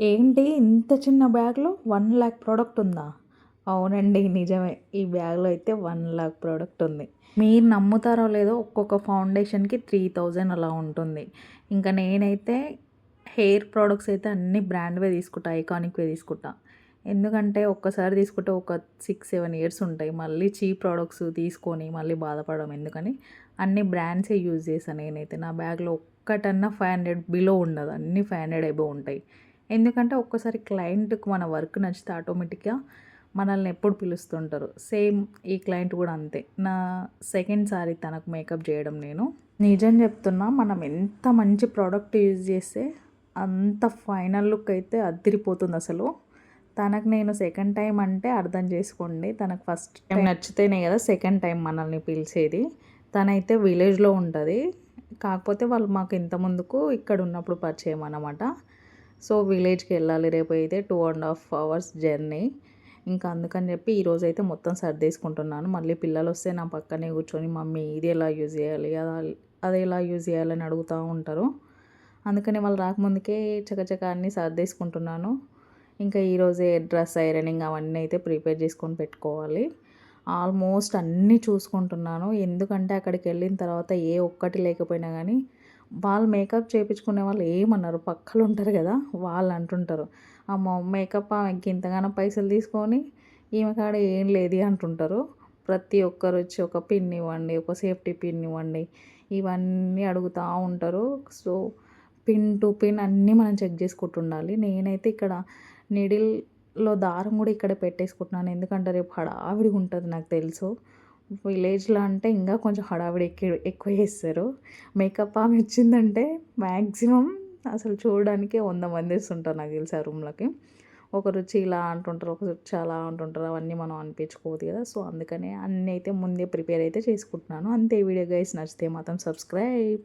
ఏంటి ఇంత చిన్న బ్యాగ్లో వన్ ల్యాక్ ప్రోడక్ట్ ఉందా? అవునండి నిజమే. ఈ బ్యాగ్లో అయితే వన్ ల్యాక్ ప్రోడక్ట్ ఉంది. మీరు నమ్ముతారో లేదో ఒక్కొక్క ఫౌండేషన్కి త్రీ థౌజండ్ అలా ఉంటుంది. ఇంకా నేనైతే హెయిర్ ప్రోడక్ట్స్ అయితే అన్ని బ్రాండ్వే తీసుకుంటా ఐకానిక్వే తీసుకుంటా. ఎందుకంటే ఒక్కసారి తీసుకుంటే ఒక సిక్స్ సెవెన్ ఇయర్స్ ఉంటాయి. మళ్ళీ చీప్ ప్రోడక్ట్స్ తీసుకొని మళ్ళీ బాధపడడం ఎందుకని అన్ని బ్రాండ్సే యూజ్ చేశాను నేనైతే. నా బ్యాగ్లో ఒక్కటన్నా ఫైవ్ హండ్రెడ్ బిలో ఉండదు. అన్ని ఫైవ్ హండ్రెడ్ ఎబో ఉంటాయి. ఎందుకంటే ఒక్కసారి క్లయింట్కి మన వర్క్ నచ్చితే ఆటోమేటిక్గా మనల్ని ఎప్పుడు పిలుస్తుంటారు. సేమ్ ఈ క్లయింట్ కూడా అంతే. నా సెకండ్ సారి తనకు మేకప్ చేయడం నేను. నిజం చెప్తున్నా మనం ఎంత మంచి ప్రోడక్ట్ యూజ్ చేస్తే అంత ఫైనల్ లుక్ అయితే అదిరిపోతుంది అసలు. తనకు నేను సెకండ్ టైం అంటే అర్థం చేసుకోండి. తనకు ఫస్ట్ టైం నచ్చితేనే కదా సెకండ్ టైం మనల్ని పిలిచేది. తనైతే విలేజ్లో ఉంటుంది. కాకపోతే వాళ్ళు మాకు ఇంత ముందుకు ఇక్కడ ఉన్నప్పుడు పరిచయం అన్నమాట. సో విలేజ్కి వెళ్ళాలి. రేపు అయితే two and half hours journey. ఇంకా అందుకని చెప్పి ఈరోజు అయితే మొత్తం సర్దేసుకుంటున్నాను. మళ్ళీ పిల్లలు వస్తే నా పక్కనే కూర్చొని మమ్మీ ఇది ఎలా యూజ్ చేయాలి? అది అది ఎలా యూజ్ చేయాలని అడుగుతూ ఉంటారు. అందుకని వాళ్ళు రాకముందుకే చకచక అన్నీ సర్దేసుకుంటున్నాను. ఇంకా ఈరోజే డ్రెస్ ఐరనింగ్ అవన్నీ అయితే ప్రిపేర్ చేసుకొని పెట్టుకోవాలి. ఆల్మోస్ట్ అన్నీ చూసుకుంటున్నాను. ఎందుకంటే అక్కడికి వెళ్ళిన తర్వాత ఏ ఒక్కటి లేకపోయినా కానీ వాళ్ళు మేకప్ చేయించుకునే వాళ్ళు ఏమన్నారు? పక్కలు ఉంటారు కదా వాళ్ళు అంటుంటారు. అమ్మ మేకప్ ఆమెకి ఇంతగానో పైసలు తీసుకొని ఈమె కాడ ఏం లేదు అంటుంటారు. ప్రతి ఒక్కరు వచ్చి ఒక పిన్ ఇవ్వండి ఒక సేఫ్టీ పిన్ ఇవ్వండి ఇవన్నీ అడుగుతూ ఉంటారు. సో పిన్ టు పిన్ అన్నీ మనం చెక్ చేసుకుంటుండాలి. నేనైతే ఇక్కడ నిడిల్లో దారం కూడా ఇక్కడ పెట్టేసుకుంటున్నాను. ఎందుకంటే రేపు హడావిడిగా ఉంటుంది నాకు తెలుసు. విలేజ్లో అంటే ఇంకా కొంచెం హడావిడి ఎక్కువ ఎక్కువ చేస్తారు. మేకప్ ఆమె వచ్చిందంటే మ్యాక్సిమం అసలు చూడడానికి వంద మంది వస్తుంటారు నాకు తెలిసి ఆ రూమ్లోకి. ఒకరు వచ్చి ఇలా అంటుంటారు ఒకరు వచ్చి అలా అంటుంటారు అవన్నీ మనం అనిపించుకోవద్దు కదా. సో అందుకనే అన్నీ అయితే ముందే ప్రిపేర్ అయితే చేసుకుంటున్నాను. అంతే వీడియో గైస్ నచ్చితే మాత్రం సబ్స్క్రైబ్.